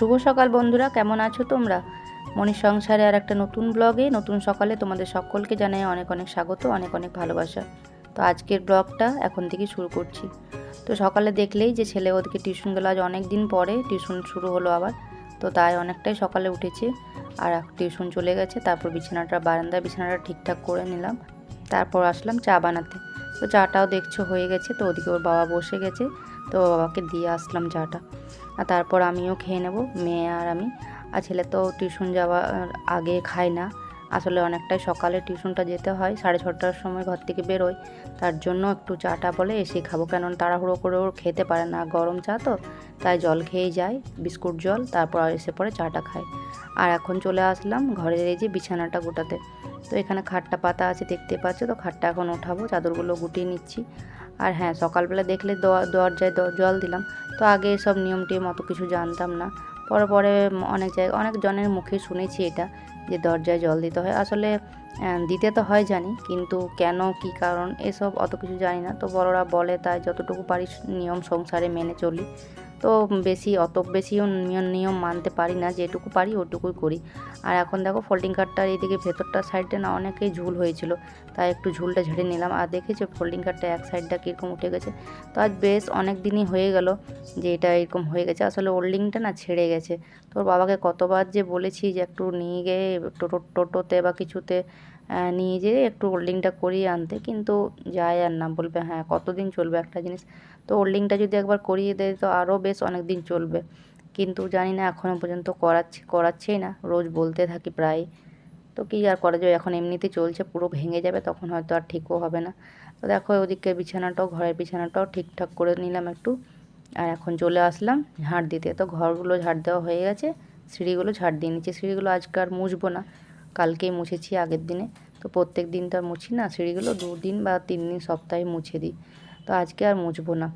শুভ সকাল বন্ধুরা, কেমন আছো তোমরা? মনির সংসারে আর একটা নতুন ব্লগে নতুন সকালে তোমাদের সকলকে জানাই অনেক অনেক স্বাগত, অনেক অনেক ভালোবাসা। তো আজকের ব্লগটা এখন থেকে শুরু করছি। তো সকালে দেখলেই যে ছেলে ওদিকে টিউশন গেলো, আজ অনেক দিন পরে টিউশন শুরু হলো আবার। তো তাই অনেকটাই সকালে উঠেছে, আর টিউশন চলে গেছে, তারপর বিছানাটা, বারান্দায় বিছানাটা ঠিকঠাক করে নিলাম। তারপর আসলাম চা বানাতে। তো চাটাও দেখছ হয়ে গেছে, তো ওদিকে ওর বাবা বসে গেছে, তো বাবাকে দিয়ে আসলাম চাটা। আর তারপর আমিও খেয়ে নেব, মেয়ে আর আমি। আর ছেলে তো টিউশন যাওয়ার আগে খায় না আসলে অনেকটাই সকালে টিউশনটা যেতে হয়, সাড়ে ছটার সময় ঘর থেকে বেরোয় তার জন্য একটু চাটা বলে এসে খাব কেন তাড়াহুড়ো করে ওর খেতে পারে না। গরম চা তো, তাই জল খেয়েই যায় বিস্কুট জল, তারপর এসে পরে চাটা খায় আর এখন চলে আসলাম ঘরের এই যে বিছানাটা গোটাতে। তো এখানে খাটটা পাতা আছে, দেখতে পাচ্ছ তো, খাটটা এখন ওঠাবো, চাদরগুলো গুটিয়ে নিচ্ছি। আর হ্যাঁ সকালবেলা দেখলে দরজায় জল দিলাম। তো আগে এসব নিয়ম টিয়ম অত কিছু জানতাম না। পরে পরে অনেক জায়গায় অনেক জনের মুখে শুনেছি এটা যে দরজায় জল দিতে হয়। আসলে দিতে তো হয় জানি, কিন্তু কেন, কি কারণ, এসব অত কিছু জানি না। তো বড়রা বলে তাই যতটুকু পারি নিয়ম সংসারে মেনে চলি। তো বেশি, অত বেশিও নিয়ম নিয়ম মানতে পারি না, যেটুকু পারি ওটুকুই করি। আর এখন দেখো ফোল্ডিং কার্ডটার এইদিকে ভেতরটার সাইডে না অনেকেই ঝুল হয়েছিল, তাই একটু ঝুলটা ঝেড়ে নিলাম। আর দেখেছ ফোল্ডিং কার্ডটা এক সাইডটা কীরকম উঠে গেছে? তো আজ বেশ অনেক দিনই হয়ে গেল যে এটা এরকম হয়ে গেছে। আসলে ওল্ডিংটা না ছেড়ে গেছে। তোর বাবাকে কতবার যে বলেছি যে একটু নিয়ে গিয়ে টোটো টোটোতে বা কিছুতে নিয়ে যেয়ে একটু ওল্ডিংটা করিয়ে আনতে, কিন্তু যায় আর না। বলবে হ্যাঁ কতদিন চলবে একটা জিনিস? তো ওল্ডিংটা যদি একবার করিয়ে দেয় তো আরও বেশ অনেক দিন চলবে। কিন্তু জানি না এখনও পর্যন্ত করাচ্ছি, করাচ্ছেই না, রোজ বলতে থাকি প্রায়। তো কী আর করা যায়, এখন এমনিতে চলছে, পুরো ভেঙে যাবে, তখন হয়তো আর ঠিকও হবে না। তো দেখো ওদিকে বিছানাটাও, ঘরের বিছানাটাও ঠিকঠাক করে নিলাম একটু। আর এখন চলে আসলাম ঝাড় দিতে। তো ঘরগুলো ঝাড় দেওয়া হয়ে গেছে, সিঁড়িগুলো ঝাড় দিয়ে নিচ্ছি। সিঁড়িগুলো আজকে আর মুছবো না, কালকেই মুছেছি আগের দিনে। তো প্রত্যেক দিন তো আর মুছি না, সিঁড়িগুলো দুদিন বা তিন দিন সপ্তাহে মুছে দিই। তো আজকে আর মুছবো না।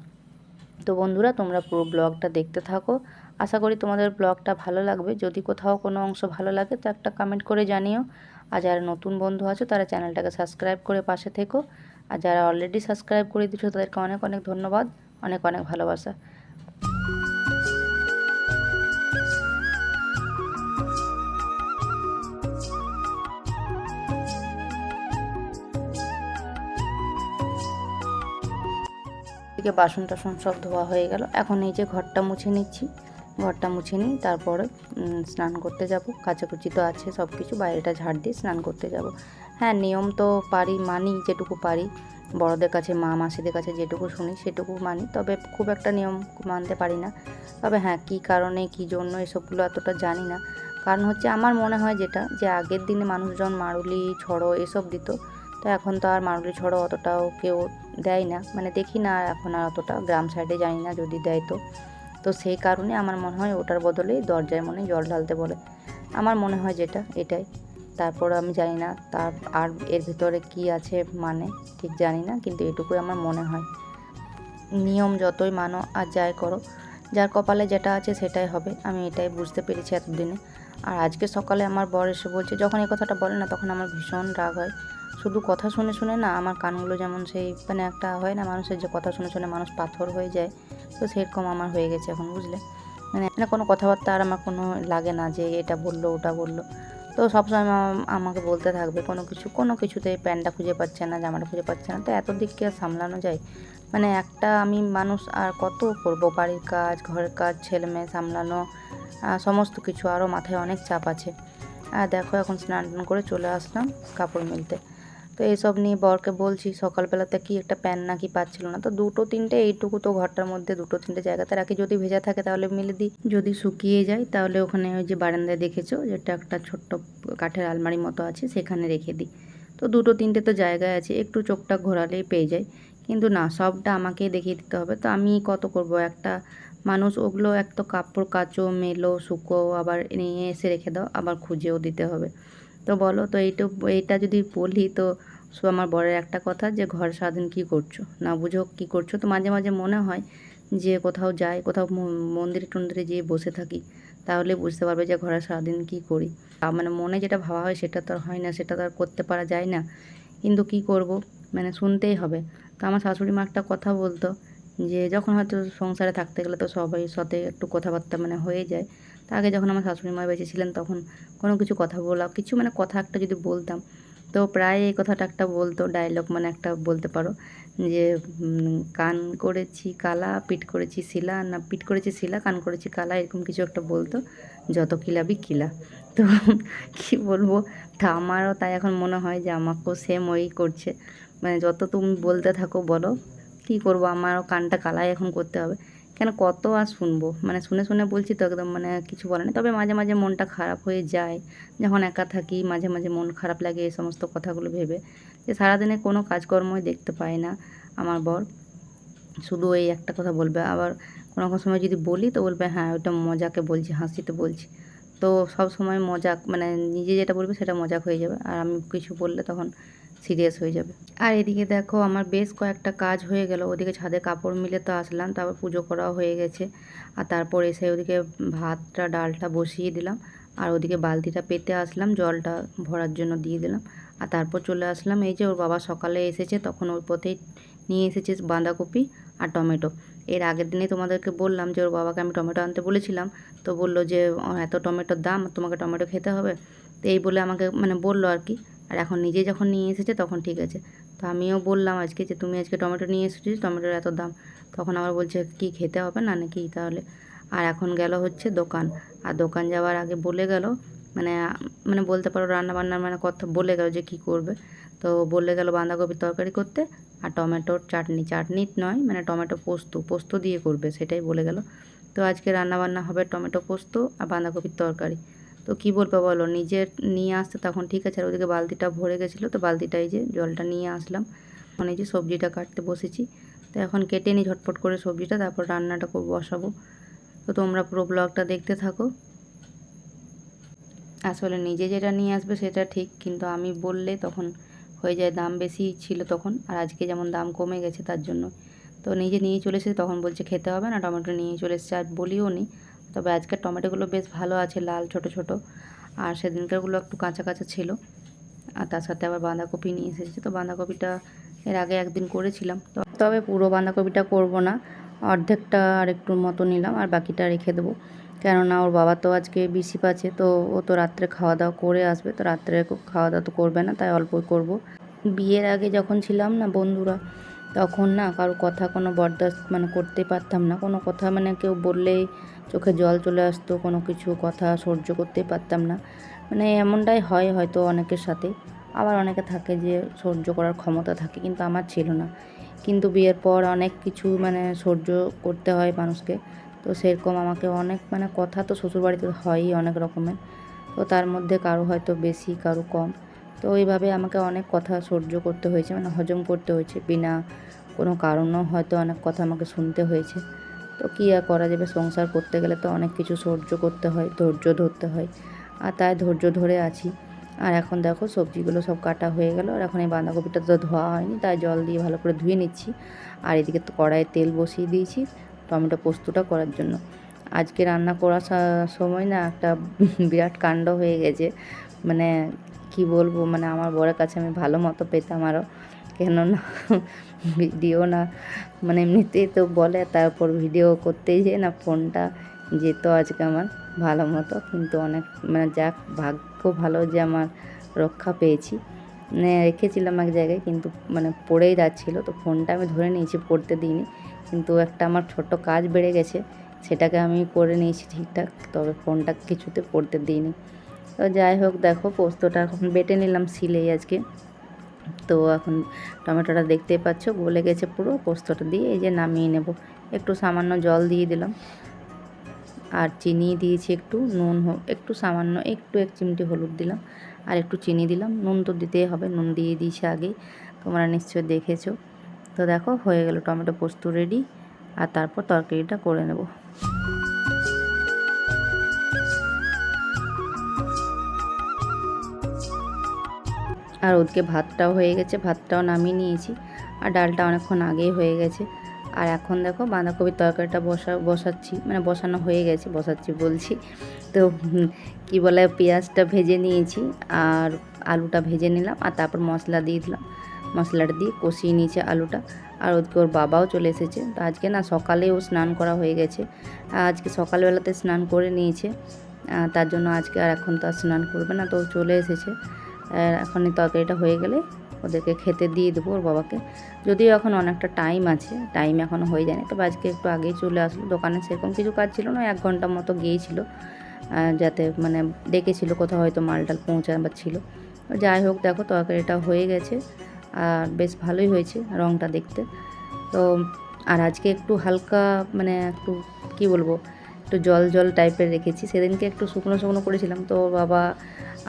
তো বন্ধুরা, তোমরা পুরো ব্লগটা দেখতে থাকো। আশা করি তোমাদের ব্লগটা ভালো লাগবে। যদি কোথাও কোনো অংশ ভালো লাগে, তো একটা কমেন্ট করে জানিও। আর যারা নতুন বন্ধু আছো, তারা চ্যানেলটাকে সাবস্ক্রাইব করে পাশে থেকো। আর যারা অলরেডি সাবস্ক্রাইব করে দিচ্ছ তাদেরকে অনেক অনেক ধন্যবাদ। অনেক অনেক ভালোবাসা। এদিকে বাসন টাসন সব ধোয়া হয়ে গেল। এখন এই যে ঘরটা মুছে নিচ্ছি। ঘরটা মুছে নিই তারপরে স্নান করতে যাব। কাচাকুচি তো আছে সব কিছু বাইরেটা ঝাড় দিয়ে স্নান করতে যাব। হ্যাঁ নিয়ম তো পারি, মানি যেটুকু পারি। বড়দের কাছে, মা, মাসিদের কাছে যেটুকু শুনি সেটুকু মানি। তবে খুব একটা নিয়ম মানতে পারি না। তবে হ্যাঁ কী কারণে, কী জন্য এসবগুলো এতটা জানি না। কারণ হচ্ছে আমার মনে হয় যেটা, যে আগের দিনে মানুষজন মারুলি, ছড়ো এসব দিত। তো এখন তো আর মারুলি ছড়ো অতটাও কেউ দেয় না। মানে দেখি না আর এখন আর অতটা গ্রাম সাইডে জানি না যদি দেয় তো। তো সেই কারণে আমার মনে হয় ওটার বদলেই দরজায় মনে জল ঢালতে বলে। আমার মনে হয় যেটা, এটাই। তারপর আমি জানি না তার আর এর ভিতরে কি আছে মানে ঠিক জানি না, কিন্তু এটুকুই আমার মনে হয়। নিয়ম যতই মানো আর যাই করো, যার কপালে যেটা আছে সেটাই হবে। আমি এটাই বুঝতে পেরেছি এতদিনে। আর আজকে সকালে আমার বর এসে বলছে, যখন এই কথাটা বলে না, তখন আমার ভীষণ রাগ হয়। শুধু কথা শুনে শুনে না, আমার কানগুলো যেমন সেই মানে একটা হয় না মানুষের যে কথা শুনে শুনে মানুষ পাথর হয়ে যায়, তো সেরকম আমার হয়ে গেছে এখন, বুঝলে? মানে মানে কোনো কথাবার্তা আর আমার কোনো লাগে না যে এটা বলল, ওটা বলল। তো সবসময় আমা- আমাকে বলতে থাকবে, কোনো কিছু, কোনো কিছুতে প্যান্টটা খুঁজে পাচ্ছে না, জামাটা খুঁজে পাচ্ছে না, তো এত দিক কি আর সামলানো যায়? মানে একটা আমি মানুষ আর কত করব? বাড়ির কাজ, ঘরের কাজ, ছেলে মেয়ে সামলানো সমস্ত কিছু আরও মাথায় অনেক চাপ আছে। আর দেখো, এখন স্নান টান করে চলে আসলাম কাপড় মিলতে। তো এইসব নিয়ে বরকে বলছি, সকালবেলাতে কি একটা প্যান নাকি পাচ্ছিল না। তো দুটো তিনটে, এইটুকু তো ঘরটার মধ্যে, দুটো তিনটে জায়গাতে রাখি। যদি ভেজা থাকে তাহলে মেলে দিই। যদি শুকিয়ে যায় তাহলে ওখানে ওই যে বারান্দায় দেখেছ, যেটা একটা ছোট্ট কাঠের আলমারি মতো আছে, সেখানে রেখে দিই। তো দুটো তিনটে তো জায়গায় আছে, একটু চোখটা ঘোরালেই পেয়ে যায়। কিন্তু না, সবটা আমাকেই দেখিয়ে দিতে হবে। তো আমি কত করব? একটা মানুষ ওগুলো এক তো কাপড় কাচো, মেলো, শুকো, আবার নিয়ে এসে রেখে দাও, আবার খুঁজেও দিতে হবে। তো বলো, তো এইটু এইটা যদি বলি তো সো আমার বরের একটা কথা যে, ঘর সারাদিন কী করছ? না বুঝো কী করছ? তো মাঝে মাঝে মনে হয় যে, কোথাও যাই, কোথাও মন্দিরে টন্দিরে যেয়ে বসে থাকি, তাহলে বুঝতে পারবে যে, ঘরে সারাদিন কী করি। মানে মনে যেটা ভাবা হয় সেটা তো আর হয় না, সেটা তো আর করতে পারা যায় না। কিন্তু কি করব? মানে শুনতেই হবে। তো আমার শাশুড়ি মা একটা কথা বলতো যে, যখন হয়তো সংসারে থাকতে গেলে তো সবাই সাথে একটু কথাবার্তা মানে হয়ে যায়। তা আগে যখন আমার শাশুড়ি মা বেঁচে ছিলেন তখন কোনো কিছু কথা বলা, কিছু মানে কথা একটা যদি বলতাম তো প্রায় এই কথাটা একটা বলতো ডায়লগ মানে একটা বলতে পারো, যে কান করেছি কালা পিট করেছি শিলা, না পিট করেছি শিলা, কান করেছি কালা, এরকম কিছু একটা বলতো, যত কিলাবি কিলা। তো কি বলব, তা আমারও তাই এখন মনে হয় যে আমাকেও সেম ওই করছে। মানে যত তুমি বলতে থাকো বলো, কী করব, আমারও কানটা কালাই এখন করতে হবে। কেন কত আর শুনব? মানে শুনে শুনে বলছি তো একদম মানে কিছু বলে না তবে মাঝে মাঝে মনটা খারাপ হয়ে যায়। যখন একা থাকি, মাঝে মাঝে মন খারাপ লাগে এই সমস্ত কথাগুলো ভেবে। যে সারাদিনে কোনো কাজকর্মই দেখতে পায় না আমার বর। শুধু এই একটা কথা বলবে। আবার কোনো কোনো সময় যদি বলি তো বলবে হ্যাঁ ওটা মজাকে বলছি, হাসিতে বলছি। তো সব সময় মজাক মানে নিজে যেটা বলবে সেটা মজাক হয়ে যাবে। আর আমি কিছু বললে তখন সিরিয়াস হয়ে যাবে। আর এদিকে দেখো আমার বেশ কয়েকটা কাজ হয়ে গেল। ওদিকে ছাদে কাপড় মিলে তো আসলাম, তারপর পুজো করাও হয়ে গেছে। আর তারপর এসে ওদিকে ভাতটা, ডালটা বসিয়ে দিলাম। আর ওদিকে বালতিটা পেতে আসলাম, জলটা ভরার জন্য দিয়ে দিলাম। আর তারপর চলে আসলাম, এই যে ওর বাবা সকালে এসেছে, তখন ওর পথেই নিয়ে এসেছে বাঁধাকপি আর টমেটো। এর আগের দিনে তোমাদেরকে বললাম যে ওর বাবাকে আমি টমেটো আনতে বলেছিলাম, তো বলল যে এত টমেটোর দাম, তোমাকে টমেটো খেতে হবে? তো এই বলে আমাকে মানে বলল আর কি আর এখন নিজে যখন নিয়ে এসেছে তখন ঠিক আছে। তো আমিও বললাম আজকে যে, তুমি আজকে টমেটো নিয়ে এসেছিস টমেটোর এত দাম? তখন আবার বলছে, কি খেতে হবে না নাকি তাহলে? আর এখন গেল হচ্ছে দোকান। আর দোকান যাওয়ার আগে বলে গেল মানে মানে বলতে পারো রান্না বান্নার মানে কথা, বলে গেল যে কি করবে। তো বলে গেল বাঁধাকপির তরকারি করতে আর টমেটোর চাটনি। চাটনি নয় মানে টমেটো পোস্ত পোস্ত দিয়ে করবে, সেটাই বলে গেল। তো আজকে রান্না বান্না হবে টমেটো পোস্ত আর বাঁধাকপির তরকারি। তো কি বলব বলো? নিজের নিয়ে আসতে তখন ঠিক আছে, আর ওদিকে বালতিটা ভরে গেছিল, তো বালতিটাই যে জলটা নিয়ে আসলাম। এই যে সবজিটা কাটতে বসেছি। তো এখন কেটে নিই, ঝটপট করে সবজিটা, তারপর রান্নাটা করব, বসাবো। তো তোমরা পুরো ব্লগটা দেখতে থাকো। আসলে নিজে যেটা নিয়ে আসবে সেটা ঠিক, কিন্তু আমি বললে তখন হয়ে যায় দাম বেশি ছিল তখন, আর আজকে যেমন দাম কমে গেছে তার জন্য। তো নিজে নিয়ে চলে এসেছে, তখন বলছে খেতে হবে না, টমেটো নিয়ে চলে এসেছে, আর বলিও নি। তবে আজকের টমেটোগুলো বেশ ভালো আছে, লাল, ছোট ছোট। আর সেদিনকারগুলো একটু কাঁচা কাঁচা ছিল। আর তার সাথে আবার বাঁধাকপি নিয়ে এসেছে। তো বাঁধাকপিটা এর আগে একদিন করেছিলাম। তবে পুরো বাঁধাকপিটা করব না। অর্ধেকটা আর একটু মতো নিলাম আর বাকিটা রেখে দেবো। কেননা ওর বাবা তো আজকে বিসি পাচ্ছে তো ও তো রাত্রে খাওয়া দাওয়া করে আসবে। তো রাত্রে খাওয়া দাওয়া তো করবে না, তাই অল্পই করব। বিয়ের আগে যখন ছিলাম না বন্ধুরা, তখন না কারও কথা কোনো বরদাস্ত মানে করতে পারতাম না। কোনো কথা মানে কেউ বললেই চোখে জল চলে আসতো, কোনো কিছু কথা সহ্য করতে পারতাম না। মানে এমনটাই হয় হয়তো অনেকের সাথে। আবার অনেকে থাকে যে সহ্য করার ক্ষমতা থাকে, কিন্তু আমার ছিল না। কিন্তু বিয়ের পর অনেক কিছু মানে সহ্য করতে হয় মানুষকে। তো সেরকম আমাকে অনেক মানে কথা তো শ্বশুরবাড়িতে হয়ই অনেক রকমের। তো তার মধ্যে কারও হয়তো বেশি, কারও কম। তো এইভাবে আমাকে অনেক কথা সহ্য করতে হয়েছে মানে হজম করতে হয়েছে। বিনা কোনো কারণও হয়তো অনেক কথা আমাকে শুনতে হয়েছে। তো কী আর করা যাবে? সংসার করতে গেলে তো অনেক কিছু সহ্য করতে হয়, ধৈর্য ধরতে হয়। আর তাই ধৈর্য ধরে আছি। আর এখন দেখো সবজিগুলো সব কাটা হয়ে গেল। আর এখন এই বাঁধাকপিটা তো ধোয়া হয়নি, তাই জল দিয়ে ভালো করে ধুয়ে নিচ্ছি। আর এদিকে কড়াইয়ে তেল বসিয়ে দিয়েছি, টমেটো পোস্তটা করার জন্য। আজকে রান্না করার সময় না একটা বিরাট কাণ্ড হয়ে গেছে। মানে কি বলব মানে আমার বরের কাছে আমি ভালো মতো পেতাম আরও। কেননা ভিডিও না মানে এমনিতেই তো বলে, তারপর ভিডিও করতেই যে না ফোনটা যেত আজকে আমার ভালো মতো, কিন্তু অনেক মানে যাক, ভাগ্য ভালো যে আমার রক্ষা পেয়েছি। মানে রেখেছিলাম এক জায়গায়, কিন্তু মানে পড়েই যাচ্ছিল, তো ফোনটা আমি ধরে নিয়েছি, পড়তে দিইনি। কিন্তু একটা আমার ছোট কাজ বেড়ে গেছে, সেটাকে আমি করে নিয়েছি ঠিকঠাক, তবে ফোনটা কিছুতে পড়তে দিইনি। তো যাই হোক, দেখো, পোস্তটা এখন বেটে নিলাম শিলেই আজকে। তো এখন টমেটোটা দেখতেই পাচ্ছ, গলে গেছে পুরো। পোস্তটা দিয়ে এই যে নামিয়ে নেব। একটু সামান্য জল দিয়ে দিলাম। আর চিনি দিয়েছি একটু, নুন একটু সামান্য, একটু এক চিমটি হলুদ দিলাম। আর একটু চিনি দিলাম। নুন তো দিতেই হবে, নুন দিয়ে দিয়েছি আগেই। তোমরা নিশ্চয় দেখেছ। তো দেখো, হয়ে গেল টমেটো পোস্ত রেডি আর তারপর তরকারিটা করে নেব। আর ওদিকে ভাতটাও হয়ে গেছে, ভাতটাও নামিয়ে নিয়েছি আর ডালটা অনেকক্ষণ আগেই হয়ে গেছে। আর এখন দেখো বাঁধাকপির তরকারিটা বসা, বসাচ্ছি মানে বসানো হয়ে গেছে, বসাচ্ছি বলছি। তো কি বলে পেঁয়াজটা ভেজে নিয়েছি আর আলুটা ভেজে নিলাম আর তারপর মশলা দিয়ে দিলাম। মশলাটা দিয়ে কষিয়ে নিয়েছে আলুটা আর ওদিকে ওর বাবাও চলে এসেছে। তো আজকে না সকালে ও স্নান করা হয়ে গেছে। আজকে সকালবেলাতে স্নান করে নিয়েছে। তার জন্য আজকে আর এখন তো আর স্নান করবে না, তো চলে এসেছে। এখন তরকারিটা হয়ে গেলে ওদেরকে খেতে দিয়ে দেবো ওর বাবাকে। যদিও এখন অনেকটা টাইম আছে টাইম এখনও হয়ে যায়নি তবে আজকে একটু আগেই চলে আসলো। দোকানে সেরকম কিছু কাজ ছিল না, এক ঘণ্টা মতো গিয়েছিল যাতে মানে ডেকেছিল কোথাও হয়তো মালটাল পৌঁছাবার ছিল। যাই হোক, দেখো তরকারিটা হয়ে গেছে। আর বেশ ভালোই হয়েছে রঙটা দেখতে। তো, আর আজকে একটু হালকা মানে একটু কি বলব একটু জল জল টাইপের রেখেছি। সেদিনকে একটু শুকনো শুকনো করেছিলাম। তো বাবা,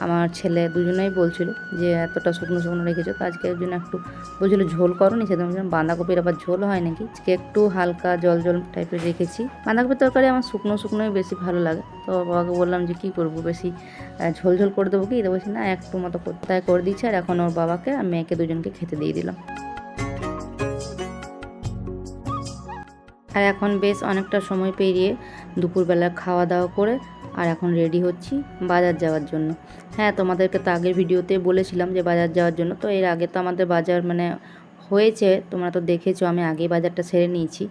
আমার ছেলে দুজনেই বলছিল যে, এতটা শুকনো শুকনো রেখেছো তো আজকে জন্য একটু বলছিল, ঝোল করো নি সেদিন বাঁধাকপির আবার ঝোল হয় নাকি? আজকে একটু হালকা জল জল টাইপের রেখেছি। বাঁধাকপির তরকারি আমার শুকনো শুকনোই বেশি ভালো লাগে। তো বাবাকে বললাম যে, কী করব? বেশি ঝোল ঝোল করে দেবো কি? তো বলছি, না, একটু মতো তাই করে দিচ্ছি আর এখন ওর বাবাকে আর মেয়েকে দুজনকে খেতে দিয়ে দিলাম। আর এখন বেশ অনেকটা সময় পেরিয়ে দুপুরবেলা খাওয়া দাওয়া করে আর এখন রেডি হচ্ছি বাজার যাওয়ার জন্য। হ্যাঁ তোমাদেরকে তো আগের ভিডিওতে বলেছিলাম যে বাজার যাওয়ার জন্য, তো এর আগে তো আমাদের বাজার মানে হয়েছে, তোমরা তো দেখেছ আমি আগে বাজারটা সেরে নিয়েছি।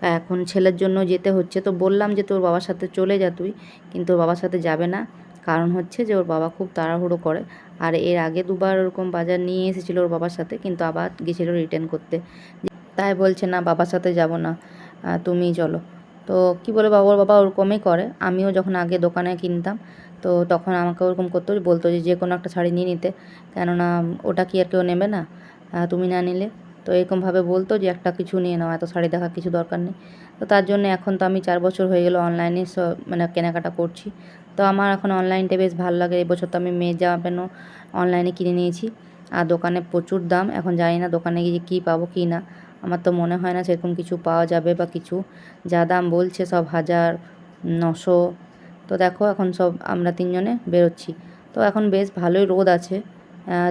তা এখন ছেলের জন্য যেতে হচ্ছে, তো বললাম যে তোর বাবার সাথে চলে যা তুই, কিন্তু ওর বাবার সাথে যাবে না। কারণ হচ্ছে যে ওর বাবা খুব তাড়াহুড়ো করে, আর এর আগে দুবার ওরকম বাজার নিয়ে এসেছিল ওর বাবার সাথে, কিন্তু আবার গেছিল রিটার্ন করতে। তাই বলছে, না, বাবার সাথে যাব না তুমিই চলো। তো কি বলে বাবার বাবা ওরকমই করে। আমিও যখন আগে দোকানে কিনতাম, তো তখন আমাকে ওরকম করতো, বলতো যে যে কোনো একটা শাড়ি নিয়ে নিতে। কেননা ওটা কি আর কেউ নেবে না? তুমি না নিলে। তো এরকমভাবে বলতো যে একটা কিছু নিয়ে নাও, এত শাড়ি দেখার কিছু দরকার নেই। তো তার জন্য এখন তো আমি চার বছর হয়ে গেলো অনলাইনে মানে কেনাকাটা করছি। তো আমার এখন অনলাইনটা বেশ ভালো লাগে। এবছর তো আমি মেয়ের জামা প্যান্টও অনলাইনে কিনে নিয়েছি। আর দোকানে প্রচুর দাম। এখন জানি না দোকানে গিয়ে কী পাবো, কী না। আমার তো মনে হয় না সেরকম কিছু পাওয়া যাবে বা কিছু। যা দাম বলছে সব হাজার নশো। তো দেখো এখন সব আমরা তিনজনে বেরোচ্ছি। তো এখন বেশ ভালোই রোদ আছে।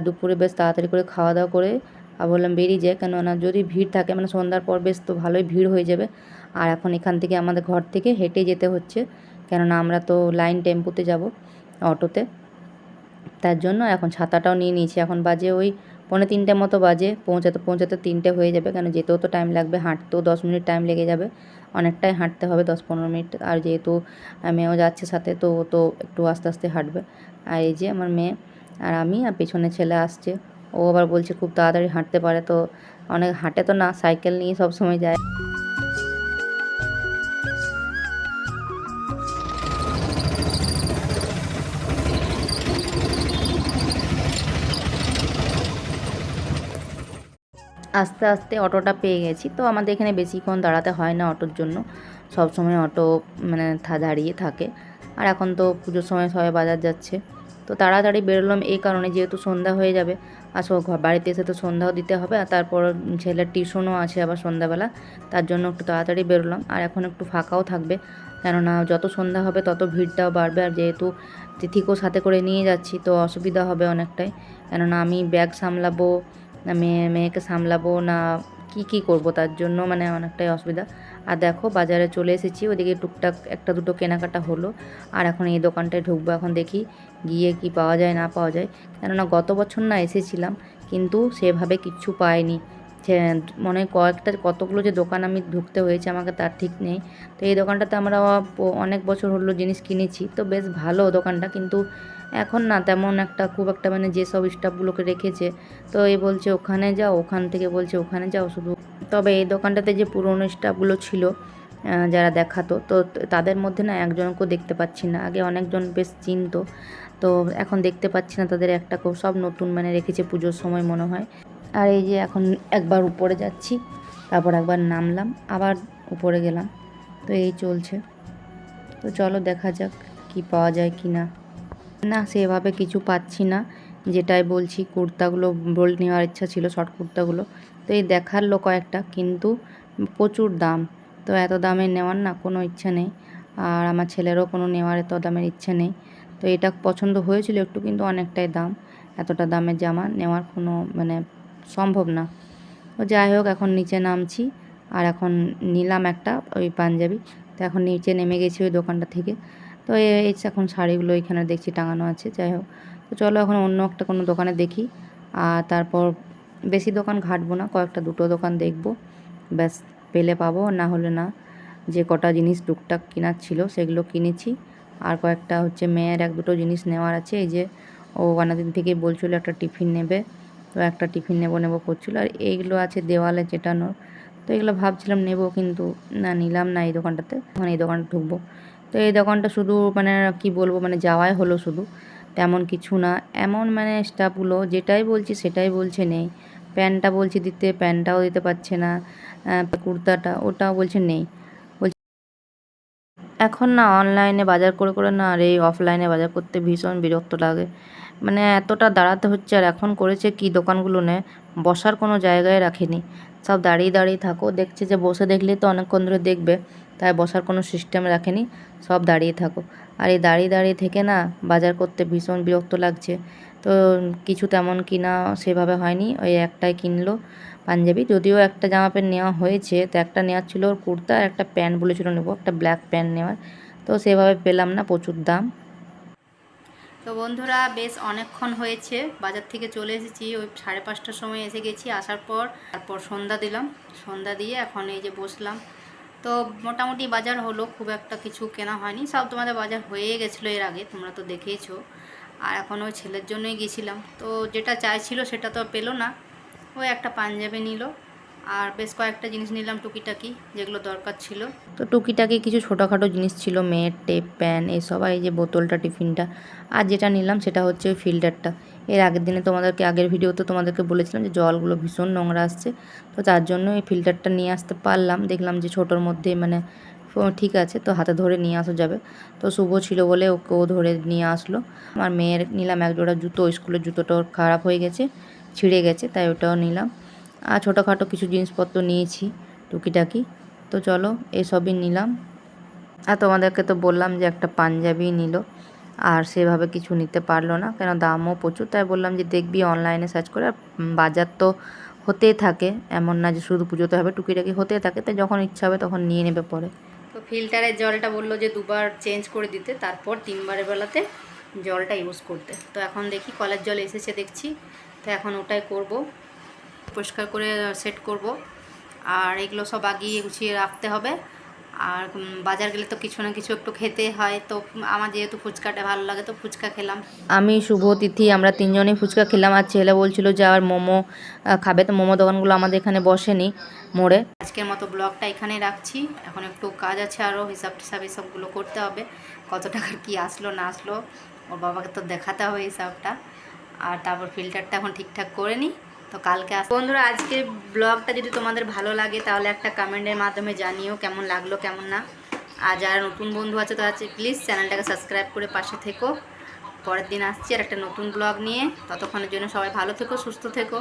দুপুরে বেশ তাড়াতাড়ি করে খাওয়া দাওয়া করে আর বললাম বেরিয়ে যায় কেননা যদি ভিড় থাকে মানে সন্ধ্যার পর বেশ তো ভালোই ভিড় হয়ে যাবে। আর এখন এখান থেকে আমাদের ঘর থেকে হেঁটে যেতে হচ্ছে। কেননা আমরা তো লাইন টেম্পুতে যাব অটোতে। তার জন্য এখন ছাতাটাও নিয়ে নিয়েছি। এখন বাজে ওই পৌনে তিনটে মতো বাজে, পৌঁছাতে পৌঁছাতে তিনটে হয়ে যাবে, কেন যেতেও তো টাইম লাগবে, হাঁটতেও দশ মিনিট টাইম লেগে যাবে, অনেকটাই হাঁটতে হবে দশ পনেরো মিনিট, আর যেহেতু মেয়েও যাচ্ছে সাথে, তো ও তো একটু আস্তে আস্তে হাঁটবে, আর এই যে আমার মেয়ে আর আমি আর পেছনে ছেলে আসছে, ও আবার বলছে খুব তাড়াতাড়ি হাঁটতে পারে, তো অনেক হাঁটে তো না, সাইকেল নিয়ে সব সময় যায়। আস্তে আস্তে অটোটা পেয়ে গেছি। তো আমাদের এখানে বেশিক্ষণ দাঁড়াতে হয় না অটোর জন্য। সব সময় অটো মানে দাঁড়িয়ে থাকে। আর এখন তো পুজোর সময় সবাই বাজার যাচ্ছে। তো তাড়াতাড়ি বেরোলাম এই কারণে, যেহেতু সন্ধ্যা হয়ে যাবে, আর ঘর বাড়িতে এসে তো সন্ধ্যাও দিতে হবে, আর তারপর ছেলের টিউশনও আছে আবার সন্ধ্যাবেলা। তার জন্য একটু তাড়াতাড়ি বেরোলাম, আর এখন একটু ফাঁকাও থাকবে। কেননা যত সন্ধ্যা হবে, তত ভিড়টাও বাড়বে, আর যেহেতু তিথিকেও সাথে করে নিয়ে যাচ্ছি, তো অসুবিধা হবে অনেকটাই। কেননা আমি ব্যাগ সামলাবো না মেয়ে, মেয়েকে সামলাবো না কি কি করব? তার জন্য মানে অনেকটাই অসুবিধা। আর দেখো, বাজারে চলে এসেছি, ওদিকে টুকটাক একটা দুটো কেনাকাটা হলো। আর এখন এই দোকানটায় ঢুকবো। এখন দেখি গিয়ে কি পাওয়া যায়, না পাওয়া যায়। কেননা গত বছর না এসেছিলাম, কিন্তু সেভাবে কিচ্ছু পাইনি। মনে কয়েকটা, কতগুলো যে দোকান আমি ঢুকতে হয়েছে আমাকে তার ঠিক নেই। তো এই দোকানটাতে আমরা অনেক বছর হলো জিনিস কিনেছি। তো বেশ ভালো দোকানটা কিন্তু এখন না তেমন একটা খুব একটা মানে যেসব স্টাফগুলোকে রেখেছে, তো এ বলছে ওখানে যাও, ওখান থেকে বলছে ওখানে যাও শুধু। তবে এই দোকানটাতে যে পুরনো স্টাফগুলো ছিল যারা দেখাতো, তো তাদের মধ্যে না একজনকেও দেখতে পাচ্ছি না। আগে অনেকজন বেশ চিনতো, তো এখন দেখতে পাচ্ছি না তাদের একটা কেউ সব নতুন মানে রেখেছে পুজোর সময় মনে হয়। আর এই যে এখন একবার উপরে যাচ্ছি, তারপর একবার নামলাম, আবার উপরে গেলাম। তো এই চলছে। তো চলো দেখা যাক কি পাওয়া যায় কি না। না, সেভাবে কিছু পাচ্ছি না। যেটাই বলছি, কুর্তাগুলো বোল্ড নেওয়ার ইচ্ছা ছিল শর্ট কুর্তাগুলো। তো এই দেখার লোক একটা কিন্তু প্রচুর দাম। তো এত দামে নেওয়ার না কোনো ইচ্ছা নেই। আর আমার ছেলেরও কোনো নেওয়ার এত দামের ইচ্ছে নেই। তো এটা পছন্দ হয়েছিল একটু, কিন্তু অনেকটাই দাম। এতটা দামের জামা নেওয়ার কোনো মানে সম্ভব না। তো যাই হোক, এখন নিচে নামছি। আর এখন নিলাম একটা ওই পাঞ্জাবি। তো এখন নিচে নেমে গেছি ওই দোকানটা থেকে। তো এই এখন শাড়িগুলো এখানে দেখছি টাঙানো আছে, যাই হোক। তো চলো এখন অন্য একটা কোনো দোকানে দেখি। আর তারপর বেশি দোকান ঘাটবো না, কয়েকটা দুটো দোকান দেখব। ব্যাস, পেলে পাবো। না হলে না, যে কটা জিনিস টুকটাক কেনার ছিল সেগুলো কিনেছি। আর কয়েকটা হচ্ছে মেয়ের এক দুটো জিনিস নেওয়ার আছে। এই যে ও অনেকদিন থেকেই বলছিল একটা টিফিন নেবে। একটা টিফিন নেব নেব করছিল। আর এইগুলো আছে দেওয়ালে চেটানোর। তো এগুলো ভাবছিলাম নেব কিন্তু না নিলাম না এই দোকানটাতে। এখন এই দোকানটা ঢুকবো। তো এই দোকানটা শুধু মানে কি বলব মানে যাওয়াই হলো শুধু। তেমন কিছু না। এমন মানে স্টাফগুলো যেটাই বলছি সেটাই বলছে নেই। প্যান্টটা বলছি দিতে, প্যান্টটাও দিতে পারছে না। কুর্তাটা, ওটাও বলছে নেই। এখন না অনলাইনে বাজার করে করে না আর এই অফলাইনে বাজার করতে ভীষণ বিরক্ত লাগে। মানে এতটা দাঁড়াতে হচ্ছে আর এখন করেছে কি দোকানগুলো নে, বসার কোনো জায়গায় রাখেনি। সব দাঁড়িয়ে দাঁড়িয়ে থাকো, দেখছে যে বসে দেখলেই তো অনেকক্ষণ ধরে দেখবে, তাই বসার কোনো সিস্টেম রাখেনি, সব দাঁড়িয়ে থাকো। আর এই দাঁড়িয়ে দাঁড়িয়ে থেকে না বাজার করতে ভীষণ বিরক্ত লাগছে। তো কিছু তেমন কিনা সেভাবে হয়নি, ওই একটাই কিনলো পাঞ্জাবি, যদিও একটা জামা প্যান্ট নেওয়া হয়েছে, তো একটা নেওয়ার ছিল ওর কুর্তা আর একটা প্যান্ট বলেছিল নেব, একটা ব্ল্যাক প্যান্ট নেওয়ার। তো সেভাবে পেলাম না প্রচুর দাম। তো বন্ধুরা, বেশ অনেকক্ষণ হয়েছে। বাজার থেকে চলে এসেছি। ওই সাড়ে পাঁচটার সময় এসে গেছি। আসার পর তারপর সন্ধ্যা দিলাম। সন্ধ্যা দিয়ে এখন এই যে বসলাম। তো মোটামুটি বাজার হলো। খুব একটা কিছু কেনা হয়নি। সব তোমাদের বাজার হয়ে গেছিল এর আগে। তোমরা তো দেখেইছো। আর এখন ওই ছেলের জন্যই গেছিলাম। তো যেটা চাইছিল সেটা তো পেল না। ওই একটা পাঞ্জাবি নিল। আর বেশ কয়েকটা জিনিস নিলাম টুকিটাকি, যেগুলো দরকার ছিল। তো টুকিটাকি কিছু ছোটোখাটো জিনিস ছিল মেয়ের টেপ, প্যান, এসব আর এই যে বোতলটা, টিফিনটা। আর যেটা নিলাম সেটা হচ্ছে ওই ফিল্টারটা। এর আগের দিনে তোমাদেরকে, আগের ভিডিওতে তোমাদেরকে বলেছিলাম যে জলগুলো ভীষণ নোংরা আসছে। তো তার জন্য এই ফিল্টারটা নিয়ে আসতে পারলাম। দেখলাম যে ছোটোর মধ্যে মানে ঠিক আছে, তো হাতে ধরে নিয়ে আসা যাবে। তো শুভ ছিল বলে ওকে ও ধরে নিয়ে আসলো। আমার মেয়ের নিলাম এক জোড়া জুতো, স্কুলের জুতোটা খারাপ হয়ে গেছে, ছিঁড়ে গেছে, তাই ওটাও নিলাম। আর ছোটোখাটো কিছু জিনিসপত্র নিয়েছি, টুকিটাকি। তো চলো এসবই নিলাম। আর তোমাদেরকে তো বললাম যে একটা পাঞ্জাবি নিল, আর সেভাবে কিছু নিতে পারল না, কেন দামও প্রচুর। তাই বললাম যে দেখবি অনলাইনে সার্চ করে বাজার তো হতেই থাকে, এমন না যে শুধু পুজোতে হবে, টুকিটাকি হতে থাকে। তাই যখন ইচ্ছা হবে তখন নিয়ে নেবে পরে। তো ফিল্টারের জলটা বলল যে দুবার চেঞ্জ করে দিতে, তারপর তিনবারের বেলাতে জলটা ইউজ করতে। তো এখন দেখি কলের জল এসেছে দেখছি, তো এখন ওটাই করব। পরিষ্কার করে সেট করব। আর এগুলো সব আগিয়ে গুছিয়ে রাখতে হবে। আর বাজার গেলে তো কিছু না কিছু একটু খেতে হয়। তো আমার যেহেতু ফুচকাটা ভালো লাগে তো ফুচকা খেলাম। আমি শুভ তিথি আমরা তিনজনেই ফুচকা খেলাম। আর ছেলে বলছিল যে আর মোমো খাবে। তো মোমো দোকানগুলো আমাদের এখানে বসেনি মোড়ে। আজকের মতো ব্লগটা এখানে রাখছি। এখন একটু কাজ আছে আরও হিসাব টিসাব এসবগুলো করতে হবে। কত টাকার কি আসলো না আসলো ওর বাবাকে তো দেখাতে হবে হিসাবটা। আর তারপর ফিল্টারটা এখন ঠিকঠাক করে নিই। তো কালকে বন্ধুরা, আজকে ব্লগটা যদি তোমাদের ভালো লাগে, তাহলে একটা কমেন্টের মাধ্যমে জানিও কেমন লাগল, কেমন না। আর যারা নতুন বন্ধু আছে, তারা প্লিজ চ্যানেলটাকে সাবস্ক্রাইব করে পাশে থেকো। পরের দিন আসছি আর একটা নতুন ব্লগ নিয়ে। ততক্ষণের জন্য সবাই ভালো থেকো, সুস্থ থেকো।